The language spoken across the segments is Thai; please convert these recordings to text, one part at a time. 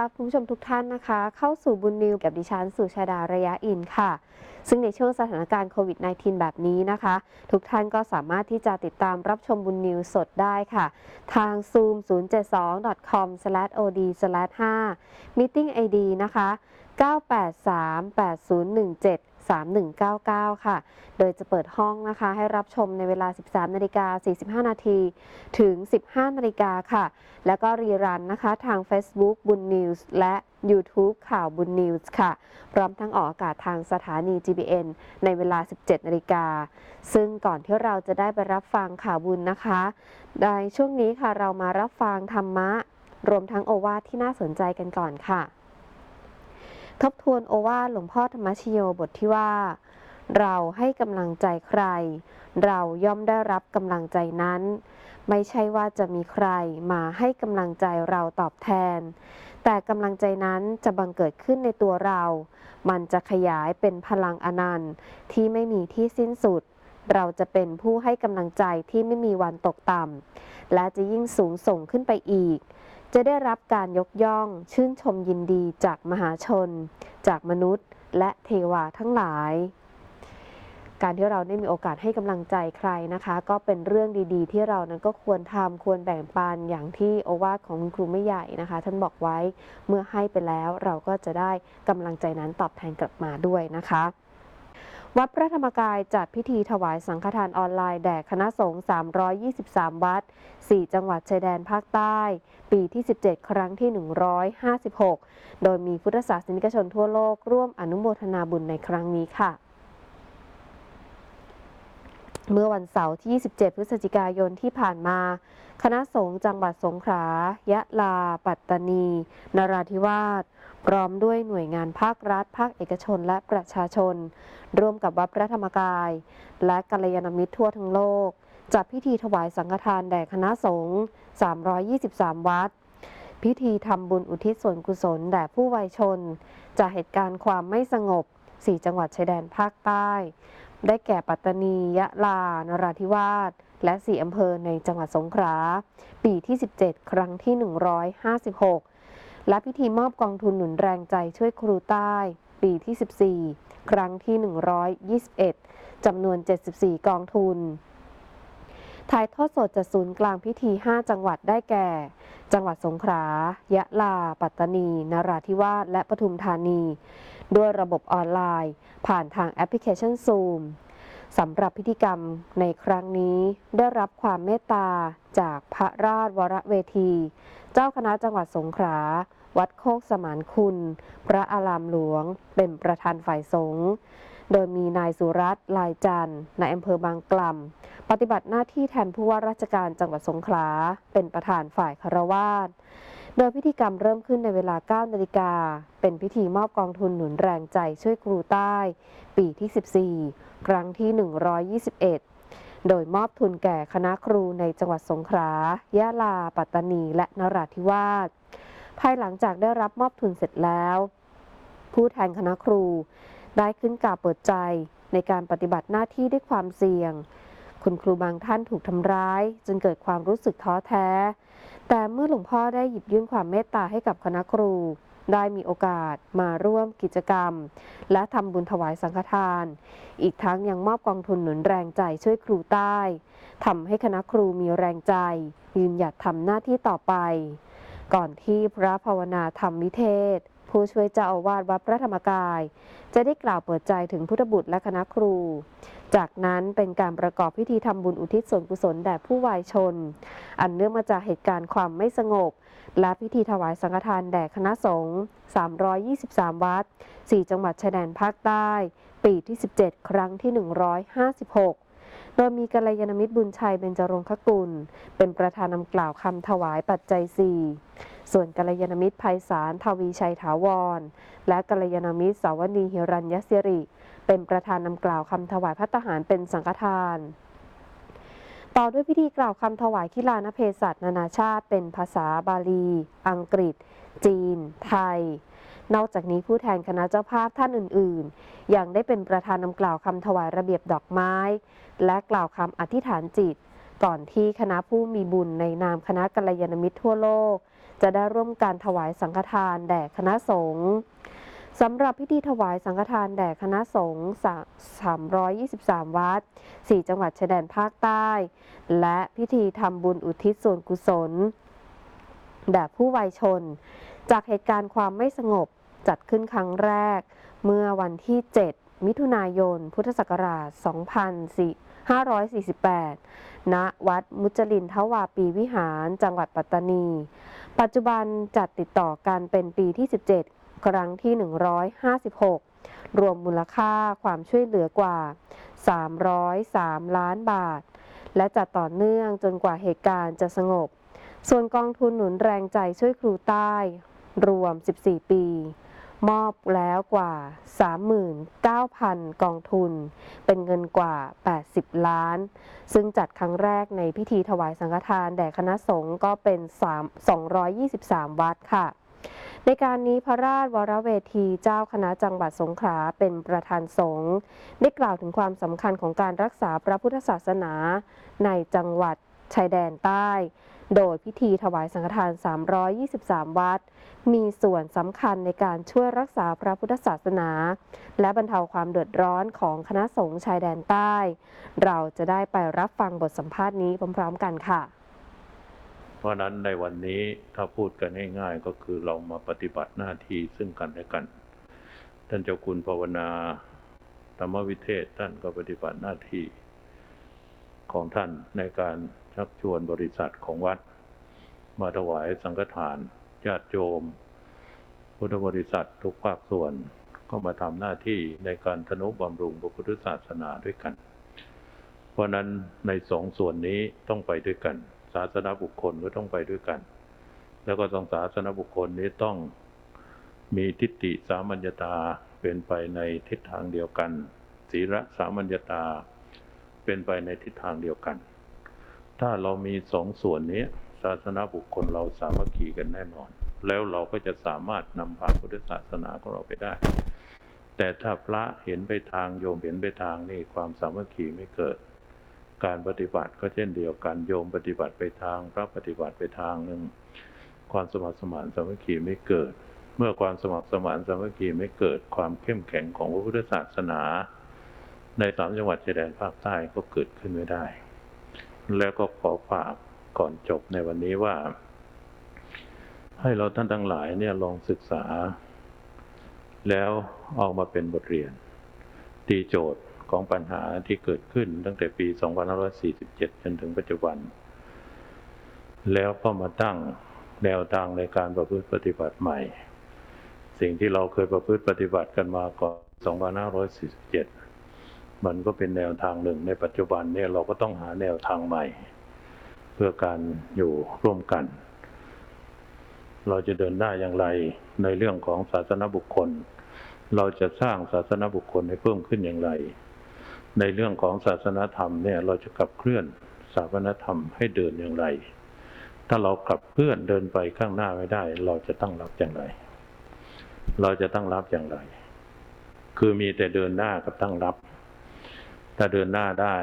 รับคุณผู้ชมทุกท่านนะคะ เข้าสู่บุญนิวกับดิฉันสุชาดาระยะอินค่ะ ซึ่งในช่วงสถานการณ์โควิด -19 แบบนี้นะคะ ทุกท่านก็สามารถที่จะติดตามรับชมบุญนิวสดได้ค่ะ ทาง zoom 072.com/od/5 meeting id นะคะ 983-8017 3199 ค่ะ โดยจะเปิดห้องนะคะให้รับชมในเวลา 13นาฬิกา45 นาทีถึง 15นาฬิกาค่ะ แล้วก็รีรันนะคะทาง Facebook บุญนิวส์และ YouTube ข่าวบุญนิวส์ค่ะ พร้อมทั้งออกอากาศทางสถานี GBN ในเวลา 17นาฬิกา ซึ่งก่อนที่เราจะได้ไปรับฟังข่าวบุญนะคะ ในช่วงนี้ค่ะเรามารับฟังธรรมะ รวมทั้งโอวาทที่น่าสนใจกันก่อนค่ะ ทบทวนโอวาทหลวงพ่อธรรมชโยบทที่ว่า เราให้กำลังใจใคร เราย่อมได้รับกำลังใจนั้น ไม่ใช่ว่าจะมีใครมาให้กำลังใจเราตอบแทน แต่กำลังใจนั้นจะบังเกิดขึ้นในตัวเรา มันจะขยายเป็นพลังอนันต์ที่ไม่มีที่สิ้นสุด เราจะเป็นผู้ให้กำลังใจที่ไม่มีวันตกต่ำและจะยิ่งสูงส่งขึ้นไปอีก จะได้รับการยกย่อง ชื่นชมยินดีจากมหาชน จากมนุษย์ และเทวาทั้งหลาย การที่เราได้มีโอกาสให้กำลังใจใครนะคะ ก็เป็นเรื่องดีๆ ที่เรานั้นก็ควรทำควรแบ่งปันอย่างที่โอวาทของคุณครูไม่ใหญ่นะคะ ท่านบอกไว้เมื่อให้ไปแล้วเราก็จะได้กำลังใจนั้นตอบแทนกลับมาด้วยนะคะ วัดพระธรรมกายจัดพิธีถวายสังฆทานออนไลน์แด่คณะสงฆ์ 323 วัด 4 จังหวัดชายแดนภาคใต้ ปีที่ 17 ครั้งที่ 156 โดยมีพุทธศาสนิกชนทั่วโลกร่วมอนุโมทนาบุญในครั้งนี้ค่ะเมื่อวันเสาร์ที่ 27 พฤศจิกายนที่ผ่านมา คณะสงฆ์จังหวัดสงขลา ยะลา ปัตตานี นราธิวาส พร้อมด้วยหน่วยงานภาครัฐ ภาคเอกชนและประชาชน ร่วมกับวัดพระธรรมกาย และกัลยาณมิตรทั่วทั้งโลก จัดพิธีถวายสังฆทานแด่คณะสงฆ์ 323 วัด พิธีทำบุญอุทิศส่วนกุศลแด่ผู้วัยชน จากเหตุการณ์ความไม่สงบ 4 จังหวัดชายแดนภาคใต้ ได้แก่ปัตตานี ยะลา นราธิวาส และ 4 อำเภอในจังหวัดสงขลา ปีที่ 17 ครั้งที่ 156 และพิธีมอบกองทุนหนุนแรงใจช่วยครูใต้ ปีที่ 14 ครั้งที่ 121จำนวน 74 กองทุนถ่ายทอดสดจากศูนย์กลางพิธี 5 จังหวัดได้แก่ จังหวัดสงขลา ยะลา ปัตตานี นราธิวาส และปทุมธานี ด้วยระบบออนไลน์ ผ่านทางแอปพลิเคชัน Zoom สำหรับพิธีกรรมในครั้งนี้ได้รับความเมตตาจากพระราชวรเวที เจ้าคณะจังหวัดสงขลา วัดโคกสมานคุณ พระอารามหลวง เป็นประธานฝ่ายสงฆ์โดยมีนายสุรัตน์ลายจันทร์นายอำเภอบางกล่ำปฏิบัติหน้าที่แทนผู้ว่าราชการจังหวัดสงขลา เป็นประธานฝ่ายคารวาสโดยพิธีกรรมเริ่มขึ้นในเวลา 9 นาฬิกา เป็นพิธีมอบกองทุนหนุนแรงใจช่วยครูใต้ ปีที่ 14 ครั้งที่ 121 โดยมอบทุนแก่คณะครูในจังหวัดสงขลา ยะลา ปัตตานี และนราธิวาส ภายหลังจากได้รับมอบทุนเสร็จแล้ว ผู้แทนคณะครู ได้ขึ้นกล่าวเปิดใจในการปฏิบัติหน้าที่ด้วยความเสี่ยง คุณครูบางท่านถูกทำร้าย จนเกิดความรู้สึกท้อแท้ แต่เมื่อหลวงพ่อได้หยิบยื่นความเมตตาให้กับคณะครู ได้มีโอกาสมาร่วมกิจกรรม และทำบุญถวายสังฆทาน อีกทั้งยังมอบกองทุนหนุนแรงใจช่วยครูใต้ทำให้คณะครูมีแรงใจ ยืนหยัดทำหน้าที่ต่อไป ก่อนที่พระภาวนาธรรมวิเทศ ผู้ช่วยเจ้าอาวาสวัดพระธรรมกาย จะได้กล่าวเปิดใจถึงพุทธบุตรและคณะครู จากนั้นเป็นการประกอบพิธีทำบุญอุทิศส่วนกุศลแด่ผู้วายชน อันเนื่องมาจากเหตุการณ์ความไม่สงบ และพิธีถวายสังฆทานแด่คณะสงฆ์323 วัด 4 จังหวัดชายแดนภาคใต้ ปีที่ 17 ครั้งที่ 156 ดยมีกัลยาณมิตรบุญชัยเบญจรงคกุล เป็นประธานนำกล่าวคำถวายปัจจัย4ส่วนกัลยาณมิตรไพศาลทวีชัยถาวร และกัลยาณมิตรสาวนีหิรัญยศิริ เป็นประธานนำกล่าวคำถวายพัตตาหารเป็นสังฆทาน ต่อด้วยพิธีกล่าวคำถวายขีลานเพศัตนานาชาติ เป็นภาษาบาลี อังกฤษ จีน ไทย นอกจากนี้ผู้แทนคณะเจ้าภาพท่านอื่นๆ ยังได้เป็นประธานนำกล่าวคำถวายระเบียบดอกไม้ และกล่าวคำอธิษฐานจิต ก่อนที่คณะผู้มีบุญในนามคณะกัลยาณมิตรทั่วโลก จะได้ร่วมการถวายสังฆทานแด่คณะสงฆ์สำหรับพิธีถวายสังฆทานแด่คณะสงฆ์323 วัด 4 จังหวัดชายแดนภาคใต้ และพิธีทำบุญอุทิศส่วนกุศลแด่ผู้วัยชน จากเหตุการณ์ความไม่สงบ จัดขึ้นครั้งแรก เมื่อวันที่ 7 มิถุนายน พุทธศักราช 2548 ณ วัดมุจลินทวาปีวิหาร จังหวัดปัตตานี ปัจจุบันจัดติดต่อกันเป็นปีที่ 17 ครั้งที่ 156 รวมมูลค่าความช่วยเหลือกว่า 303 ล้านบาท และจัดต่อเนื่องจนกว่าเหตุการณ์จะสงบส่วนกองทุนหนุนแรงใจช่วยครูใต้ รวม 14 ปี มอบแล้วกว่า 39,000 กองทุน เป็นเงินกว่า 80 ล้าน ซึ่งจัดครั้งแรกในพิธีถวายสังฆทานแด่คณะสงฆ์ก็เป็น 3 223 วัดค่ะ ในการนี้พระราชวรเวทีเจ้าคณะจังหวัดสงขลาเป็นประธานสงฆ์ได้กล่าวถึงความสำคัญของการรักษาพระพุทธศาสนาในจังหวัดชายแดนใต้ โดยพิธีถวายสังฆทาน 323 วัด มีส่วนสำคัญในการช่วยรักษาพระพุทธศาสนา และบรรเทาความเดือดร้อนของคณะสงฆ์ชายแดนใต้ เราจะได้ไปรับฟังบทสัมภาษณ์นี้พร้อมๆกันค่ะ เพราะนั้นในวันนี้ถ้าพูดกันง่ายๆก็คือเรามาปฏิบัติหน้าที่ซึ่งกันและกัน ท่านเจ้าคุณภาวนาธรรมวิเทศท่านก็ปฏิบัติหน้าที่ของท่านในการ ชักชวนบริษัทของวัด มาถวายสังฆทานญาติโยม พุทธบริษัททุกภาคส่วนก็มาทำหน้าที่ในการทนุบำรุงพระพุทธศาสนาด้วยกัน เพราะนั้นในสองส่วนนี้ต้องไปด้วยกัน ศาสนาบุคคลก็ต้องไปด้วยกัน แล้วก็ต้องศาสนาบุคคลนี้ต้องมีทิฏฐิสามัญญาตาเป็นไปในทิศทางเดียวกัน ศีลสามัญญาตาเป็นไปในทิศทางเดียวกัน ถ้าเรามีสองส่วนนี้ ศาสนาบุคคลเราสามัคคีกันแน่นอน แล้วเราก็จะสามารถนำพาพุทธศาสนาของเราไปได้ แต่ถ้าพระเห็นไปทางโยมเห็นไปทางนี่ความสามัคคีไม่เกิด การปฏิบัติก็เช่นเดียวกันโยมปฏิบัติไปทาง พระปฏิบัติไปทางหนึ่งความสมัครสมานสามัคคีไม่เกิด เมื่อความสมัครสมานสามัคคีไม่เกิดความเข้มแข็งของพระพุทธศาสนา ในสามจังหวัดชายแดนภาคใต้ก็เกิดขึ้นไม่ได้ แล้วก็ขอฝากก่อนจบในวันนี้ว่า ให้เราท่านทั้งหลายเนี่ยลองศึกษา แล้วออกมาเป็นบทเรียน ตีโจทย์ของปัญหาที่เกิดขึ้นตั้งแต่ปี 2547 จนถึงปัจจุบัน แล้วก็มาตั้งแนวทางในการประพฤติปฏิบัติใหม่ สิ่งที่เราเคยประพฤติปฏิบัติกันมาก่อน 2547 มันก็เป็นแนวทางหนึ่งในปัจจุบันเนี่ยเราก็ต้องหาแนวทางใหม่ เพื่อการอยู่ร่วมกัน เราจะเดินได้อย่างไรในเรื่องของศาสนบุคคล เราจะสร้างศาสนบุคคลให้เพิ่มขึ้นอย่างไร ในเรื่องของศาสนธรรมเนี่ยเราจะขับเคลื่อนศาสนธรรมให้เดินอย่างไร ถ้าเราขับเคลื่อนเดินไปข้างหน้าไม่ได้ เราจะตั้งรับอย่างไร เราจะตั้งรับอย่างไร คือมีแต่เดินหน้ากับตั้งรับ ถ้าเดินหน้าได้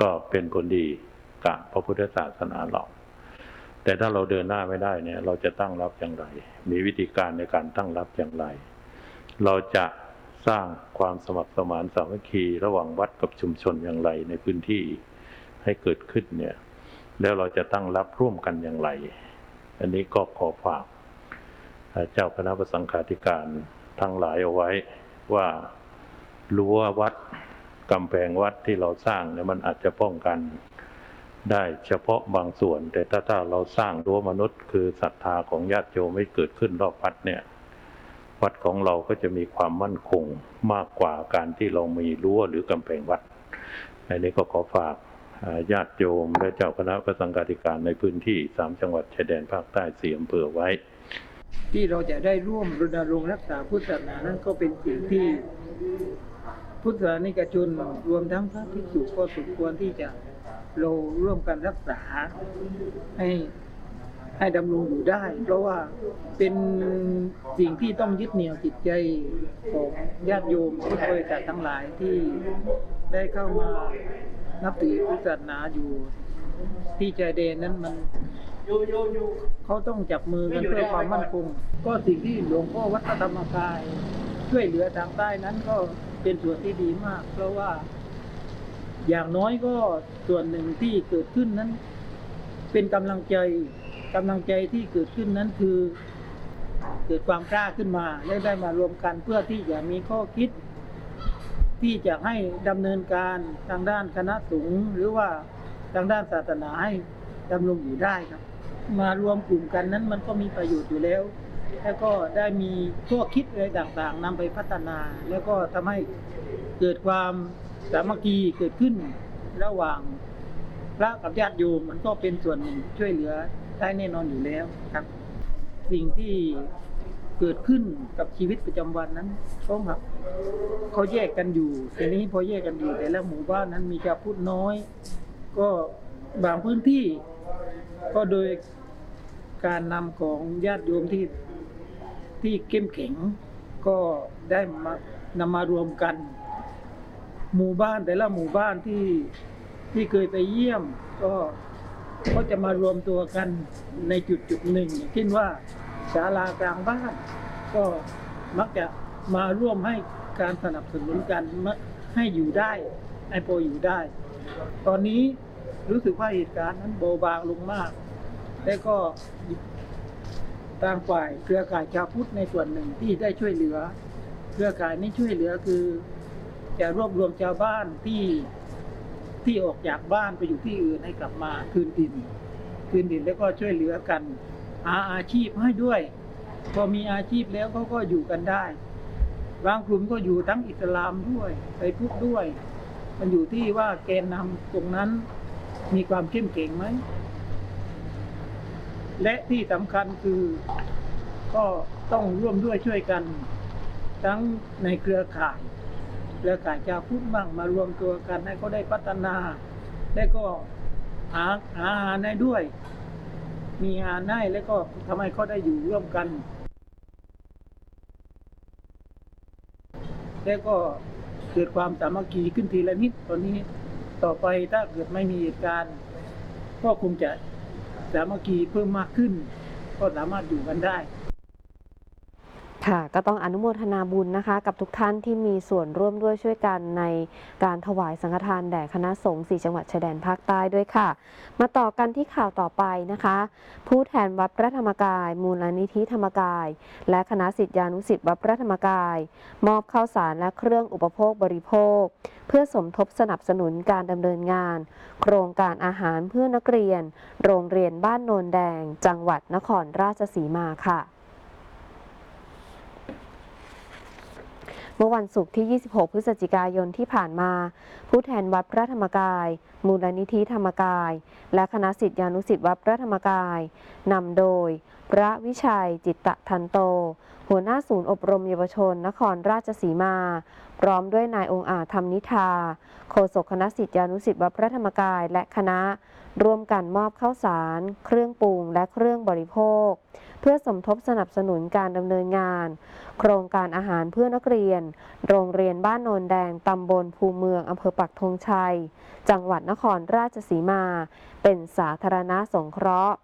ก็เป็นผลดีกับพระพุทธศาสนาเราแต่ถ้าเราเดินหน้าไม่ได้เนี่ย เราจะตั้งรับอย่างไร มีวิธีการในการตั้งรับอย่างไร เราจะสร้างความสมัครสมานสามัคคีระหว่างวัดกับชุมชนอย่างไรในพื้นที่ให้เกิดขึ้นเนี่ย แล้วเราจะตั้งรับร่วมกันอย่างไร อันนี้ก็ขอฝากเจ้าคณะประสังฆาธิการทั้งหลายเอาไว้ว่ารั้ววัด กำแพงวัดที่เราสร้างเนี่ยมันอาจจะป้องกันได้เฉพาะบางส่วน แต่ถ้าถ้าเราสร้างรั้วมนุษย์ คือศรัทธาของญาติโยมไม่เกิดขึ้นรอบวัดเนี่ย วัดของเราก็จะมีความมั่นคงมากกว่าการที่เรามีรั้วหรือกำแพงวัดอันนี้ก็ขอฝากญาติโยมและเจ้าคณะพระสังฆาธิการในพื้นที่สามจังหวัดชายแดนภาคใต้สี่อำเภอไว้ ที่เราจะได้ร่วมรณรงค์รักษาพุทธศาสนานั้นก็เป็นสิ่งที่ พุทธศาสนิกชนรวมทั้งพระภิกษุก็สมควรที่จะเราร่วมกันรักษาให้ให้ดำรงอยู่ได้ เพราะว่าเป็นสิ่งที่ต้องยึดเหนี่ยวจิตใจของญาติโยมพุทธบริษัททั้งหลายที่ได้เข้ามานับถือพุทธศาสนาอยู่ที่ชายแดนนั้นมันเขาต้องจับมือกันเพื่อความมั่นคง ก็สิ่งที่หลวงพ่อวัดธรรมกาย ช่วยเหลือทางใต้นั้นก็ เป็นส่วนที่ดีมาก เพราะว่า อย่างน้อยก็ส่วนหนึ่งที่เกิดขึ้นนั้น เป็นกำลังใจกำลังใจที่เกิดขึ้นนั้นคือ เกิดความกล้าขึ้นมาและได้มารวมกันเพื่อที่จะมีข้อคิด ที่จะให้ดำเนินการทางด้านคณะสงฆ์หรือว่าทางด้านศาสนาให้ดำรงอยู่ได้ครับ มารวมกลุ่มกันนั้นมันก็มีประโยชน์อยู่แล้ว แล้วก็ได้มีข้อคิดอะไรต่างๆนำไปพัฒนา แล้วก็ทำให้เกิดความสามัคคีเกิดขึ้นระหว่างพระกับญาติโยมมันก็เป็นส่วนหนึ่งช่วยเหลือได้แน่นอนอยู่แล้วครับ สิ่งที่เกิดขึ้นกับชีวิตประจำวันนั้นเขาแบบเขาแยกกันอยู่ทีนี้พอแยกกันอยู่แต่ละหมู่บ้านนั้นมีชาวพุทธน้อย ก็บางพื้นที่ ก็โดยการนำของญาติโยมที่ ที่เข้มแข็ง ก็ได้มานำมารวมกัน หมู่บ้านแต่ละหมู่บ้านที่ที่เคยไปเยี่ยม ก็ก็จะมารวมตัวกันในจุดจุดหนึ่งเช่นว่าศาลากลางบ้าน ก็มักจะมาร่วมให้การสนับสนุนกันให้อยู่ได้ให้พออยู่ได้ ตอนนี้รู้สึกว่าเหตุการณ์นั้นเบาบางลงมาก และก็ ทางฝ่ายเครือข่ายชาวพุทธในส่วนหนึ่งที่ได้ช่วยเหลือ เครือข่ายนี้ช่วยเหลือคือ จะรวบรวมชาวบ้านที่ที่ออกจากบ้านไปอยู่ที่อื่นให้กลับมาคืนดิน คืนดินแล้วก็ช่วยเหลือกันหาอาชีพให้ด้วย พอมีอาชีพแล้วเขาก็อยู่กันได้บางกลุ่มก็อยู่ทั้งอิสลามด้วยไปพุทธด้วย มันอยู่ที่ว่าแกนนำตรงนั้นมีความเข้มแข็งไหม และที่สำคัญคือก็ต้องร่วมด้วยช่วยกัน ทั้งในเครือข่ายเครือข่ายชาวพุทธบ้างมารวมตัวกันให้เขาได้พัฒนา และก็หาหาอาหารได้ด้วย มีงานได้แล้วก็ทำให้เขาได้อยู่ร่วมกัน แล้วก็เกิดความสามัคคีขึ้นทีละนิดตอนนี้ต่อไปถ้าเกิดไม่มีเหตุการณ์ ก็คงจะ สามัคคีเพิ่มมากขึ้น ก็สามารถอยู่กันได้ ค่ะ ก็ต้องอนุโมทนาบุญนะคะ กับทุกท่านที่มีส่วนร่วมด้วยช่วยกันในการถวายสังฆทานแด่คณะสงฆ์สี่จังหวัดชายแดนภาคใต้ด้วยค่ะ มาต่อกันที่ข่าวต่อไปนะคะ ผู้แทนวัดพระธรรมกาย มูลนิธิธรรมกาย และคณะสิทธิานุสิทธิ์วัดพระธรรมกาย มอบข้าวสารและเครื่องอุปโภคบริโภค เพื่อสมทบสนับสนุนการดำเนินงาน โครงการอาหารเพื่อนักเรียน โรงเรียนบ้านโนนแดง จังหวัดนครราชสีมาค่ะ เมื่อวันศุกร์ที่ 26 พฤศจิกายนที่ผ่านมา ผู้แทนวัดพระธรรมกาย มูลนิธิธรรมกาย และคณะสิทธิานุสิทธิวัดพระธรรมกายนำโดย พระวิชัยจิตตะทันโต หัวหน้าศูนย์อบรมเยาวชน นครราชสีมา พร้อมด้วยนายองค์อาจธรรมนิธา โฆษกคณะสิทธิานุสิทธิวัดพระธรรมกายและคณะร่วมกันมอบข้าวสาร เครื่องปรุงและเครื่องบริโภค พื่อสมทบสนับสนุนการดำเนินงาน โครงการอาหารเพื่อนักเรียน โรงเรียนบ้านโนนแดงตำบลภูเมืองอำเภอปักธงชัย จังหวัดนครราชสีมา เป็นสาธารณสงเคราะห์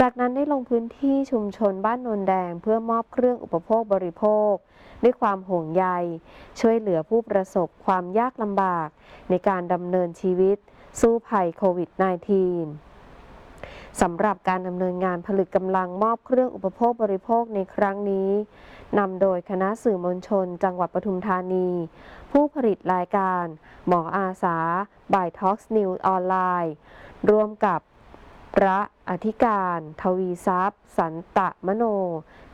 จากนั้นได้ลงพื้นที่ชุมชนบ้านนนแดงเพื่อมอบเครื่องอุปโภคบริโภค ด้วยความห่วงใย ช่วยเหลือผู้ประสบความยากลำบาก ในการดำเนินชีวิต สู้ภัยโควิด -19 สำหรับการดำเนินงานผลึกกำลังมอบเครื่องอุปโภคบริโภคในครั้งนี้นำโดยคณะสื่อมวลชน จังหวัดปทุมธานี ผู้ผลิตรายการ หมออาสาบายท็อกซ์นิวออนไลน์ร่วมกับพระอธิการ ทวีทรัพย์ สันตะมโน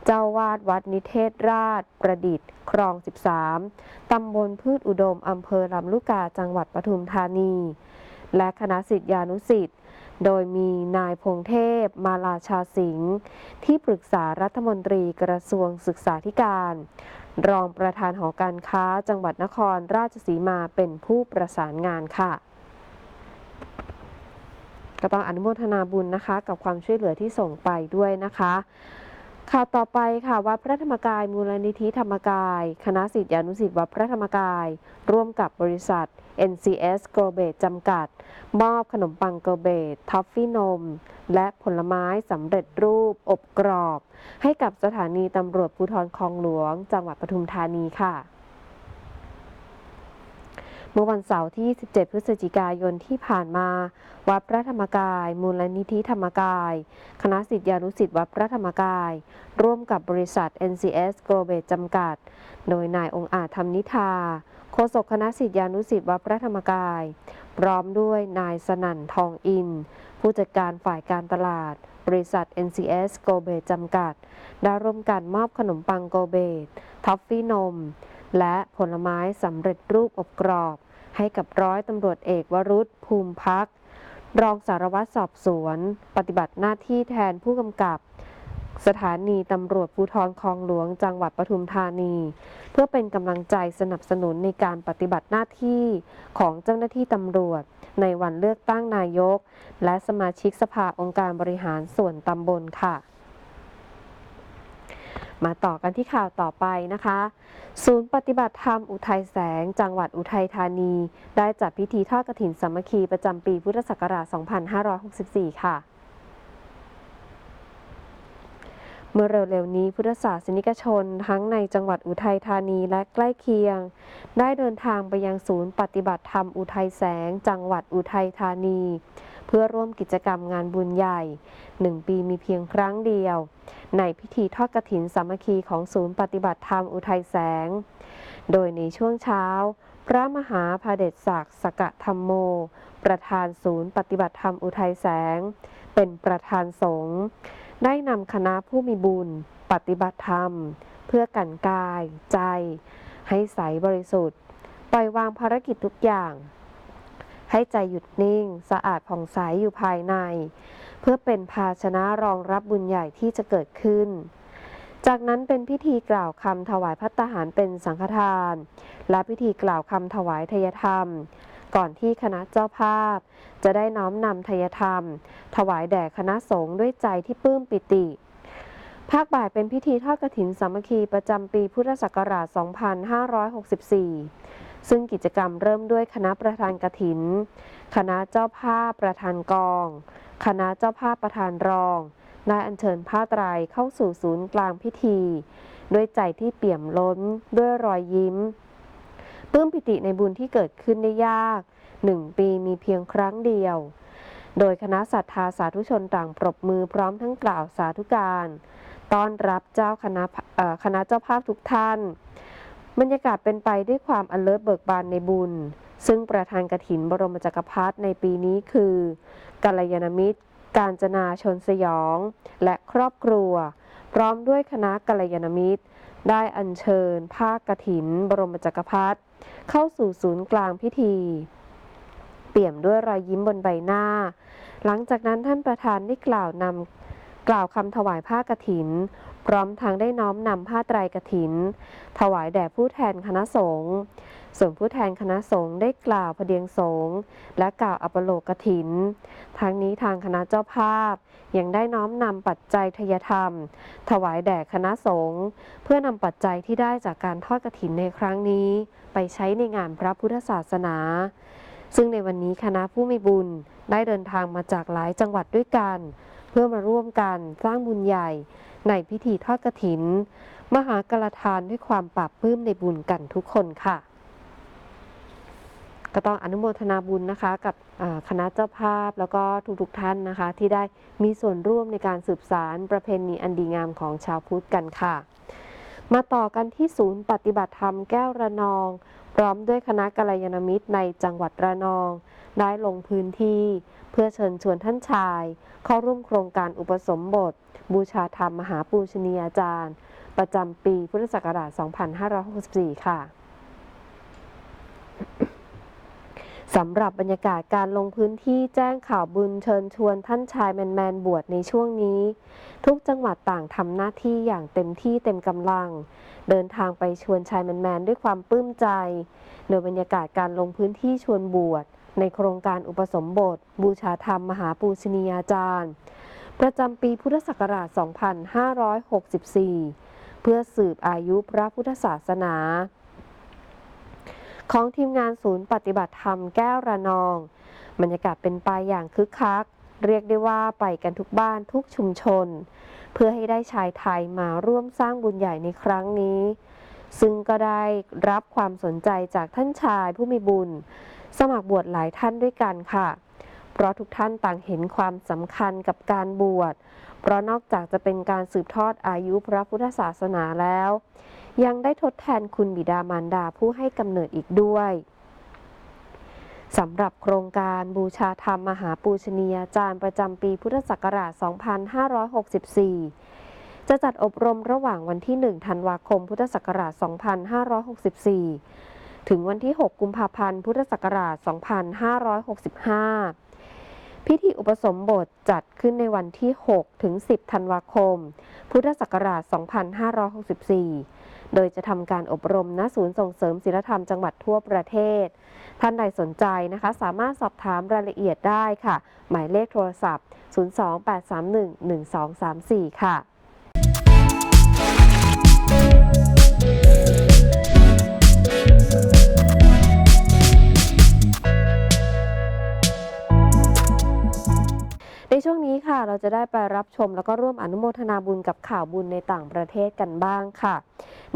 เจ้าวาดวัดนิเทศราช ประดิษฐ์ ครอง 13 ตำบลพืชอุดม อำเภอลำลูกกา จังหวัดปทุมธานี และคณะสิทธิานุสิทธิ์ โดยมีนายพงเทพ มาลาชาสิงห์ที่ปรึกษารัฐมนตรีกระทรวงศึกษาธิการ รองประธานหอการค้าจังหวัดนครราชสีมาเป็นผู้ประสานงานค่ะ ก็ต้องอนุโมทนาบุญนะคะ กับความช่วยเหลือที่ส่งไปด้วยนะคะข่าวต่อไปค่ะวัดพระธรรมกายมูลนิธิธรรมกาย คณะสิทธิานุสิทธิวัดพระธรรมกาย ร่วมกับบริษัท NCS g l o b a t จำกัด มอบขนมปัง g l o b a t ท็อฟฟี่นม และผลไม้สำเร็จรูปอบกรอบ ให้กับสถานีตำรวจภูธรคลองหลวง จังหวัดปทุมธานีค่ะเมื่อวันเสาร์ที่ 17 พฤศจิกายนที่ผ่านมา วัดพระธรรมกาย มูลนิธิธรรมกาย คณะสิทธิานุสิทธิวัดพระธรรมกาย ร่วมกับบริษัท NCS g l o b a t จำกัด โดยนายองค์อาจธรรมนิธา โฆษกคณะสิทธิานุสิทธิวัดพระธรรมกาย พร้อมด้วยนายสนั่นทองอิน ผู้จัดการฝ่ายการตลาด บริษัท NCS g l o b a t จำกัด ได้ร่วมกันมอบขนมปังโกเบตท็อฟฟี่นม และผลไม้สำเร็จรูปอบกรอบ ให้กับร้อยตำรวจเอกวรุษภูมิพัก รองสารวัตรสอบสวน ปฏิบัติหน้าที่แทนผู้กำกับ สถานีตำรวจภูธรคลองหลวงจังหวัดปทุมธานี เพื่อเป็นกำลังใจสนับสนุนในการปฏิบัติหน้าที่ของเจ้าหน้าที่ตำรวจ ในวันเลือกตั้งนายก และสมาชิกสภาองค์การบริหารส่วนตำบลค่ะมาต่อกันที่ข่าวต่อไปนะคะ ศูนย์ปฏิบัติธรรมอุทัยแสง จังหวัดอุทัยธานี ได้จัดพิธีทอดกฐินสามัคคีประจำปีพุทธศักราช 2564 ค่ะ เมื่อเร็วๆนี้พุทธศาสนิกชน ทั้งในจังหวัดอุทัยธานีและใกล้เคียง ได้เดินทางไปยังศูนย์ปฏิบัติธรรมอุทัยแสง จังหวัดอุทัยธานี เพื่อร่วมกิจกรรมงานบุญใหญ่หนึ่งปีมีเพียงครั้งเดียว ในพิธีทอดกฐินสามัคคีของศูนย์ปฏิบัติธรรมอุทัยแสง โดยในช่วงเช้า พระมหาพาเดชศักดิ์สกะธรรมโม ประธานศูนย์ปฏิบัติธรรมอุทัยแสง เป็นประธานสงฆ์ ได้นำคณะผู้มีบุญ ปฏิบัติธรรม เพื่อกันกาย ใจ ให้ใสบริสุทธิ์ ปล่อยวางภารกิจทุกอย่าง ให้ใจหยุดนิ่ง สะอาดผ่องใสอยู่ภายใน เพื่อเป็นภาชนะรองรับบุญใหญ่ที่จะเกิดขึ้น จากนั้นเป็นพิธีกล่าวคำถวายพัตตาหารเป็นสังฆทาน และพิธีกล่าวคำถวายทยธรรม ก่อนที่คณะเจ้าภาพ จะได้น้อมนำทยธรรม ถวายแด่คณะสงฆ์ด้วยใจที่ปลื้มปิติ ภาคบ่ายเป็นพิธีทอดกฐินสามัคคีประจำปีพุทธศักราช 2564 ซึ่งกิจกรรมเริ่มด้วยคณะประธานกฐิน คณะเจ้าภาพประธานกอง คณะเจ้าภาพประธานรองได้อัญเชิญผ้าไตรเข้าสู่ศูนย์กลางพิธี ด้วยใจที่เปี่ยมล้นด้วยรอยยิ้ม ปลื้มปิติในบุญที่เกิดขึ้นได้ยากหนึ่งปีมีเพียงครั้งเดียว โดยคณะศรัทธาสาธุชนต่างปรบมือพร้อมทั้งกล่าวสาธุการ ต้อนรับเจ้าคณะเอ่อคณะเจ้าภาพทุกท่าน บรรยากาศเป็นไปด้วยความอันเลิศเบิกบานในบุญ ซึ่งประธานกฐินบรมจักรพรรดิในปีนี้คือกัลยาณมิตร การจนาชนสยอง และครอบครัว พร้อมด้วยคณะกัลยาณมิตร ได้อัญเชิญผ้ากฐินบรมจักรพรรดิ เข้าสู่ศูนย์กลางพิธี เปี่ยมด้วยรอยยิ้มบนใบหน้า หลังจากนั้นท่านประธานได้กล่าวนำกล่าวคำถวายผ้ากฐิน พร้อมทางได้น้อมนำผ้าไตรกฐิน ถวายแด่ผู้แทนคณะสงฆ์ ส่วนผู้แทนคณะสงฆ์ได้กล่าวพเดียงสงฆ์และกล่าวอัปโลกกฐิน ทั้งนี้ทางคณะเจ้าภาพ ยังได้น้อมนำปัจจัยทยธรรม ถวายแด่คณะสงฆ์เพื่อนำปัจจัยที่ได้จากการทอดกฐินในครั้งนี้ ไปใช้ในงานพระพุทธศาสนา ซึ่งในวันนี้คณะผู้มีบุญได้เดินทางมาจากหลายจังหวัดด้วยกัน เพื่อมาร่วมกันสร้างบุญใหญ่ ในพิธีทอดกฐิน มหากรทานด้วยความปราบปื้มในบุญกันทุกคนค่ะ ก็ต้องอนุโมทนาบุญนะคะกับคณะเจ้าภาพแล้วก็ทุกๆท่านนะคะ ที่ได้มีส่วนร่วมในการสืบสารประเพณีอันดีงามของชาวพุทธกันค่ะ มาต่อกันที่ศูนย์ปฏิบัติธรรมแก้วระนอง พร้อมด้วยคณะกัลยาณมิตรในจังหวัดระนอง ได้ลงพื้นที่เพื่อเชิญชวนท่านชาย เข้าร่วมโครงการอุปสมบท บูชาธรรมมหาปูชนียาจารย์ ประจำปีพุทธศักราช 2564 ค่ะ สำหรับบรรยากาศการลงพื้นที่แจ้งข่าวบุญเชิญชวนท่านชายแมนแมนบวชในช่วงนี้ ทุกจังหวัดต่างทำหน้าที่อย่างเต็มที่เต็มกำลัง เดินทางไปชวนชายแมนแมนด้วยความปลื้มใจ โดยบรรยากาศการลงพื้นที่ชวนบวช ในโครงการอุปสมบท บูชาธรรมมหาปูชนียาจารย์ ประจำปีพุทธศักราช 2564 เพื่อสืบอายุพระพุทธศาสนา ของทีมงานศูนย์ปฏิบัติธรรมแก้วระนอง บรรยากาศเป็นไปอย่างคึกคัก เรียกได้ว่าไปกันทุกบ้านทุกชุมชน เพื่อให้ได้ชายไทยมาร่วมสร้างบุญใหญ่ในครั้งนี้ ซึ่งก็ได้รับความสนใจจากท่านชายผู้มีบุญ สมัครบวชหลายท่านด้วยกันค่ะ เพราะทุกท่านต่างเห็นความสำคัญกับการบวช เพราะนอกจากจะเป็นการสืบทอดอายุพระพุทธศาสนาแล้ว ยังได้ทดแทนคุณบิดามารดาผู้ให้กำเนิดอีกด้วยสำหรับโครงการบูชาธรรมมหาปูชนียาจารย์ประจำปีพุทธศักราช 2564 จะจัดอบรมระหว่างวันที่ 1 ธันวาคม พุทธศักราช 2564 ถึงวันที่ 6 กุมภาพันธ์ พุทธศักราช 2565 พิธีอุปสมบทจัดขึ้นในวันที่ 6 ถึง 10 ธันวาคม พุทธศักราช 2564 โดยจะทำการอบรมณศูนย์ส่งเสริมศิลธรรมจังหวัดทั่วประเทศ ท่านใดสนใจนะคะ สามารถสอบถามรายละเอียดได้ค่ะ หมายเลขโทรศัพท์ 028311234 ค่ะ ช่วงนี้ค่ะเราจะได้ไปรับชมแล้วก็ร่วมอนุโมทนาบุญกับข่าวบุญในต่างประเทศกันบ้างค่ะ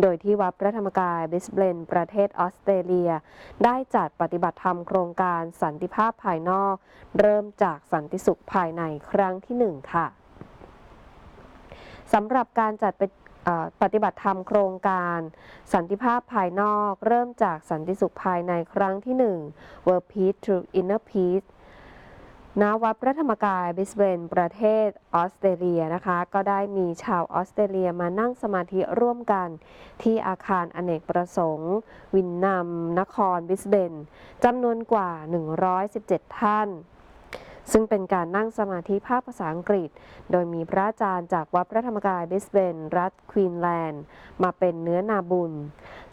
โดยที่วัดพระธรรมกายบิสเบนประเทศออสเตรเลีย ได้จัดปฏิบัติธรรมโครงการสันติภาพภายนอก เริ่มจากสันติสุขภายในครั้งที่หนึ่งค่ะสำหรับการจัดปฏิบัติธรรมโครงการ สันติภาพภายนอก เริ่มจากสันติสุขภายในครั้งที่หนึ่ง World Peace Through Inner Peace ณวัดพระธรรมกายบิสเบนประเทศออสเตรเลียนะคะ ก็ได้มีชาวออสเตรเลียมานั่งสมาธิร่วมกัน ที่อาคารอเนกประสงค์ วินนำนครบิสเบนจำนวนกว่า 117 ท่าน ซึ่งเป็นการนั่งสมาธิภาคภาษาอังกฤษ โดยมีพระอาจารย์จากวัดพระธรรมกายบิสเบนรัฐควีนแลนด์ มาเป็นเนื้อนาบุญ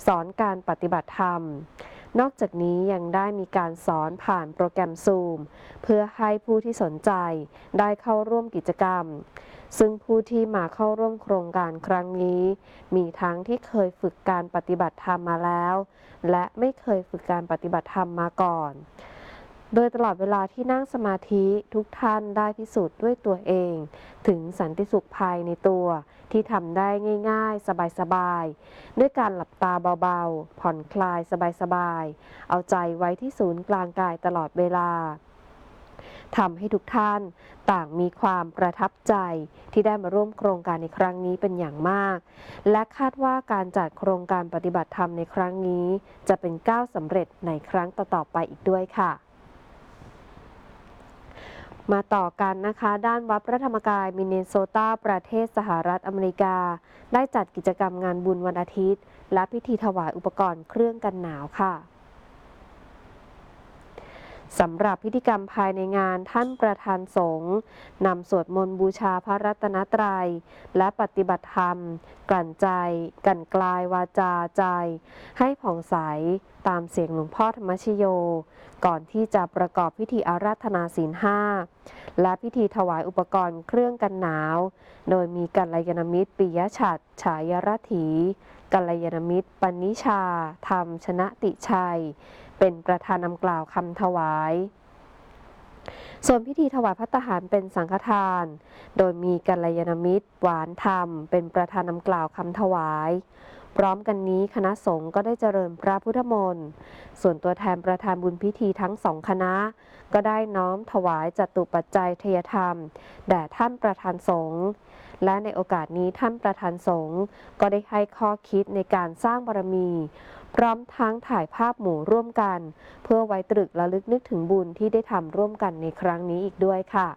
สอนการปฏิบัติธรรม นอกจากนี้ยังได้มีการสอนผ่านโปรแกรมซูมเพื่อให้ผู้ที่สนใจได้เข้าร่วมกิจกรรม ซึ่งผู้ที่มาเข้าร่วมโครงการครั้งนี้ มีทั้งที่เคยฝึกการปฏิบัติธรรมมาแล้ว และไม่เคยฝึกการปฏิบัติธรรมมาก่อน โดยตลอดเวลาที่นั่งสมาธิทุกท่านได้พิสูจน์ด้วยตัวเอง ถึงสันติสุขภายในตัว ที่ทำได้ง่ายๆ สบายๆ ด้วยการหลับตาเบาๆ ผ่อนคลายสบายๆ เอาใจไว้ที่ศูนย์กลางกายตลอดเวลาทำให้ทุกท่านต่างมีความประทับใจที่ได้มาร่วมโครงการในครั้งนี้เป็นอย่างมาก และคาดว่าการจัดโครงการปฏิบัติธรรมในครั้งนี้ จะเป็นก้าวสำเร็จในครั้งต่อๆไปอีกด้วยค่ะ มาต่อกันนะคะ ด้านวัดพระธรรมกายมินเนโซตาประเทศสหรัฐอเมริกา ได้จัดกิจกรรมงานบุญวันอาทิตย์ และพิธีถวายอุปกรณ์เครื่องกันหนาวค่ะ สำหรับพิธีกรรมภายในงานท่านประธานสงฆ์นำสวดมนต์บูชาพระรัตนตรัย และปฏิบัติธรรม กลั่นใจกลั่นกลายวาจาใจ ให้ผ่องใสตามเสียงหลวงพ่อธรรมชโย ก่อนที่จะประกอบพิธีอาราธนาศีลห้าและพิธีถวายอุปกรณ์เครื่องกันหนาว โดยมีกัลยาณมิตรปิยฉัตรฉายรถีกัลยาณมิตรปณิชา ธรรมชนะติชัย เป็นประธานนำกล่าวคำถวาย ส่วนพิธีถวายพัตตาหารเป็นสังฆทาน โดยมีกัลยาณมิตร หวานธรรม เป็นประธานนำกล่าวคำถวาย พร้อมกันนี้คณะสงฆ์ก็ได้เจริญพระพุทธมนต์ ส่วนตัวแทนประธานบุญพิธีทั้งสองคณะ ก็ได้น้อมถวายจตุปัจจัยเทยธรรม แด่ท่านประธานสงฆ์และในโอกาสนี้ท่านประธานสงฆ์ก็ได้ให้ข้อคิดในการสร้างบารมี พร้อมทั้งถ่ายภาพหมู่ร่วมกัน เพื่อไว้ตรึกระลึกนึกถึงบุญที่ได้ทำร่วมกันในครั้งนี้อีกด้วยค่ะ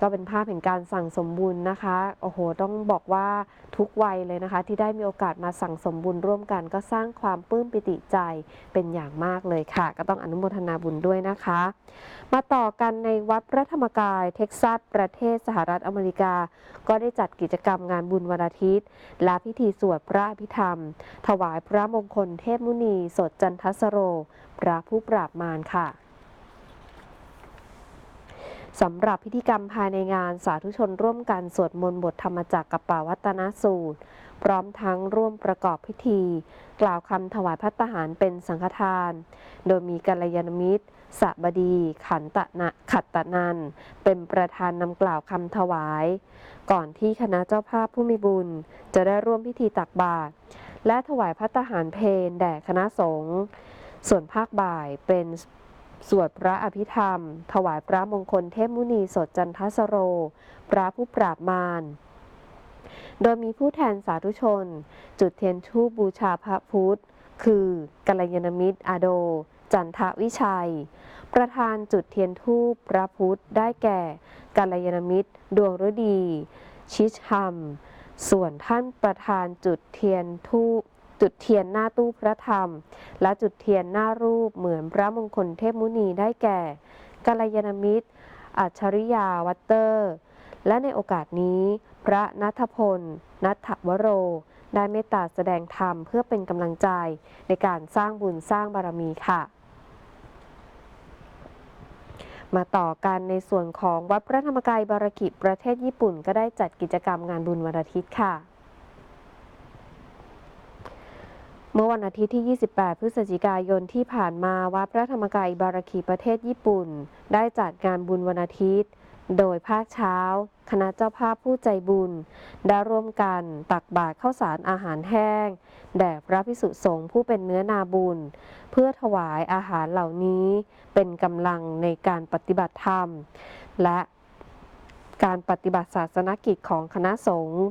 ก็เป็นภาพแห่งการสั่งสมบุญนะคะ โอ้โห ต้องบอกว่าทุกวัยเลยนะคะ ที่ได้มีโอกาสมาสั่งสมบุญร่วมกัน ก็สร้างความปลื้มปิติใจเป็นอย่างมากเลยค่ะ ก็ต้องอนุโมทนาบุญด้วยนะคะ มาต่อกันในวัดพระธรรมกายเท็กซัสประเทศสหรัฐอเมริกา ก็ได้จัดกิจกรรมงานบุญวันอาทิตย์ และพิธีสวดพระอภิธรรม ถวายพระมงคลเทพมุนีสดจันทสโร พระผู้ปราบมารค่ะ สำหรับพิธีกรรมภายในงานสาธุชนร่วมกันสวดมนต์บทธรรมจักรกับป่าวัตนสูตร พร้อมทั้งร่วมประกอบพิธี กล่าวคำถวายพัตตาหารเป็นสังฆทาน โดยมีกัลยาณมิตรสบดี ขันตนะขัตตนัน เป็นประธานนำกล่าวคำถวาย ก่อนที่คณะเจ้าภาพผู้มีบุญ จะได้ร่วมพิธีตักบาตรและถวายพัตตาหารเพลแด่คณะสงฆ์ส่วนภาคบ่ายเป็น สวดพระอภิธรรม ถวายพระมงคลเทพมุนีสดจันทสโร พระผู้ปราบมารโดยมีผู้แทนสาธุชน จุดเทียนทูปบูชาพระพุทธ คือกัลยาณมิตรอาโด จันทวิชัย ประธานจุดเทียนทูปพระพุทธได้แก่กัลยาณมิตร ดวงฤดี ชิชฮัม ส่วนท่านประธานจุดเทียนทูป จุดเทียนหน้าตู้พระธรรม และจุดเทียนหน้ารูปเหมือนพระมงคลเทพมุนีได้แก่กัลยาณมิตร อัจฉริยาวัตเตอร์ และในโอกาสนี้พระนัทพล นัทวโร ได้เมตตาแสดงธรรมเพื่อเป็นกำลังใจในการสร้างบุญสร้างบารมีค่ะ มาต่อกันในส่วนของวัดพระธรรมกายบารกิประเทศญี่ปุ่น ก็ได้จัดกิจกรรมงานบุญวันอาทิตย์ค่ะ เมื่อวันอาทิตย์ที่ 28 พฤศจิกายนที่ผ่านมาวัดพระธรรมกายบารคีประเทศญี่ปุ่น ได้จัดงานบุญวันอาทิตย์ โดยภาคเช้า คณะเจ้าภาพผู้ใจบุญ ได้ร่วมกันตักบาตรข้าวสารอาหารแห้ง แด่พระพิสุสงฆ์ผู้เป็นเนื้อนาบุญ เพื่อถวายอาหารเหล่านี้เป็นกำลังในการปฏิบัติธรรม และ การปฏิบัติศาสนกิจของคณะสงฆ์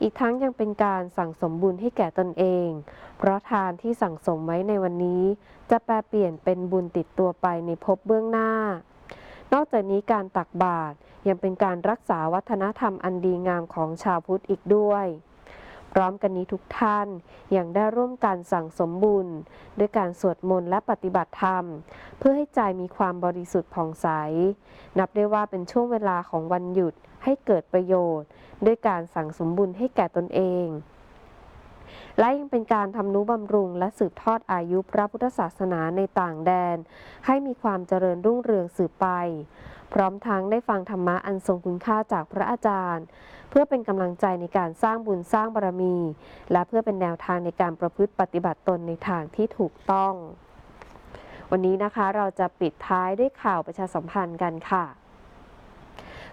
อีกทั้งยังเป็นการสั่งสมบุญให้แก่ตนเอง เพราะทานที่สั่งสมไว้ในวันนี้ จะแปลเปลี่ยนเป็นบุญติดตัวไปในภพเบื้องหน้า นอกจากนี้การตักบาตรยังเป็นการรักษาวัฒนธรรมอันดีงามของชาวพุทธอีกด้วย พร้อมกันนี้ทุกท่านยังได้ร่วมกันสั่งสมบุญ ด้วยการสวดมนต์และปฏิบัติธรรม เพื่อให้ใจมีความบริสุทธิ์ผ่องใส นับได้ว่าเป็นช่วงเวลาของวันหยุดให้เกิดประโยชน์ ด้วยการสั่งสมบุญให้แก่ตนเองและยังเป็นการทำนุบำรุงและสืบทอดอายุพระพุทธศาสนาในต่างแดน ให้มีความเจริญรุ่งเรืองสืบไป พร้อมทั้งได้ฟังธรรมะอันทรงคุณค่าจากพระอาจารย์ เพื่อเป็นกำลังใจในการสร้างบุญสร้างบารมี และเพื่อเป็นแนวทางในการประพฤติปฏิบัติตนในทางที่ถูกต้อง วันนี้นะคะเราจะปิดท้ายด้วยข่าวประชาสัมพันธ์กันค่ะ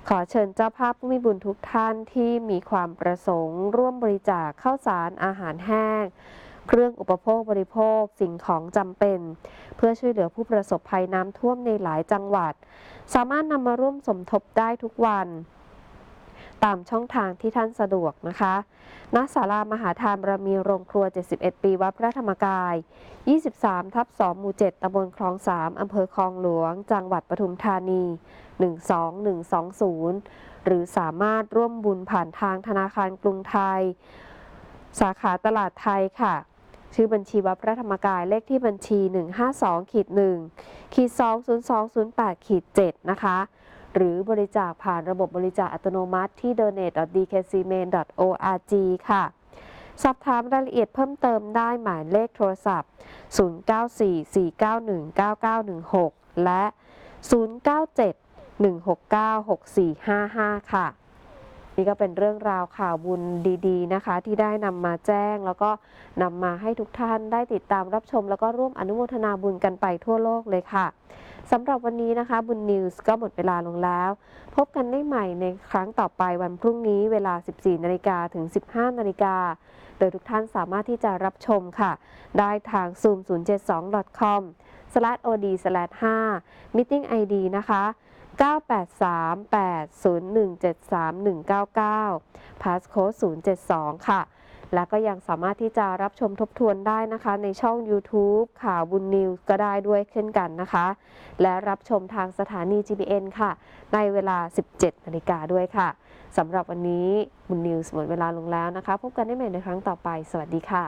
ขอเชิญเจ้าภาพผู้มีบุญทุกท่านที่มีความประสงค์ ร่วมบริจาคข้าวสารอาหารแห้ง เครื่องอุปโภคบริโภค สิ่งของจำเป็น เพื่อช่วยเหลือผู้ประสบภัยน้ำท่วมในหลายจังหวัด สามารถนำมาร่วมสมทบได้ทุกวัน ตามช่องทางที่ท่านสะดวกนะคะณศาลามหาทานบรมีโรงครัว 71 ปีวัดพระธรรมกาย 23 ทับ 2 หมู่ 7ตำบลคลอง 3 อำเภอคลองหลวง จังหวัดปทุมธานี 12120 หรือสามารถร่วมบุญผ่านทางธนาคารกรุงไทย สาขาตลาดไทยค่ะ ชื่อบัญชีวัดพระธรรมกายเลขที่บัญชี 152ขีด1ขีด20208ขีด7นะคะ หรือบริจาคผ่านระบบบริจาคอัตโนมัติที่ donate.dkcmain.org ค่ะ สอบถามรายละเอียดเพิ่มเติมได้หมายเลขโทรศัพท์ 0944919916 และ 0971696455 ค่ะ นี่ก็เป็นเรื่องราวข่าวบุญดีๆนะคะ ที่ได้นำมาแจ้ง แล้วก็นำมาให้ทุกท่านได้ติดตามรับชม แล้วก็ร่วมอนุโมทนาบุญกันไปทั่วโลกเลยค่ะสำหรับวันนี้นะคะบุญนิวส์ก็หมดเวลาลงแล้ว พบกันได้ใหม่ในครั้งต่อไปวันพรุ่งนี้เวลา 14นาฬิกาถึง 15นาฬิกาโดยทุกท่านสามารถที่จะรับชมค่ะ ได้ทาง zoom 0 7 2 com od 5 meeting id นะคะ 98380173199 passcode 072 ค่ะ และก็ยังสามารถที่จะรับชมทบทวนได้นะคะ ในช่อง YouTube ข่าวบุญนิวส์ก็ได้ด้วยเช่นกันนะคะ และรับชมทางสถานี GBN ค่ะ ในเวลา 17นาฬิกาด้วยค่ะสำหรับวันนี้บุญนิวส์หมดเวลาลงแล้วนะคะ พบกันได้ใหม่ในครั้งต่อไป สวัสดีค่ะ